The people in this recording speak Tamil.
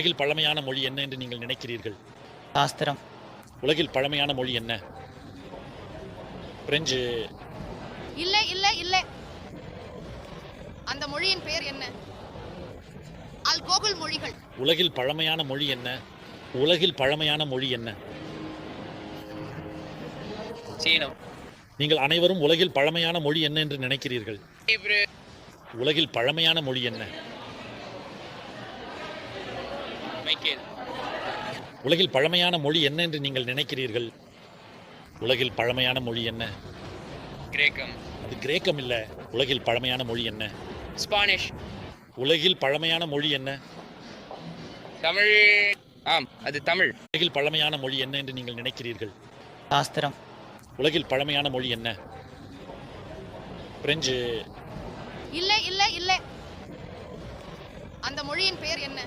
உலகில் பழமையான மொழி என்ன என்று நீங்கள் நினைக்கிறீர்கள்? சாஸ்திரம். உலகில் பழமையான மொழி என்ன? பிரெஞ்சு. இல்ல இல்ல இல்ல. அந்த மொழியின் பெயர் என்ன? அல்கோகுல் மொழிகள். உலகில் பழமையான மொழி என்ன? உலகில் பழமையான மொழி என்ன? சீனம். நீங்கள் அனைவரும் உலகில் பழமையான மொழி என்ன என்று நினைக்கிறீர்கள்? ஹீப்ரு. உலகில் பழமையான மொழி என்ன? மைக்கேல் உலகில் பழமையான மொழி என்ன என்று நீங்கள் நினைக்கிறீர்கள்? உலகில் பழமையான மொழி என்ன? கிரேக்கம். அது கிரேக்கம் இல்ல. உலகில் பழமையான மொழி என்ன? ஸ்பானிஷ். உலகில் பழமையான மொழி என்ன? தமிழ். ஆம் அது தமிழ். உலகில் பழமையான மொழி என்ன என்று நீங்கள் நினைக்கிறீர்கள்? சாஸ்திரம். உலகில் பழமையான மொழி என்ன? பிரெஞ்சு. இல்ல இல்ல இல்ல. அந்த மொழியின் பெயர் என்ன?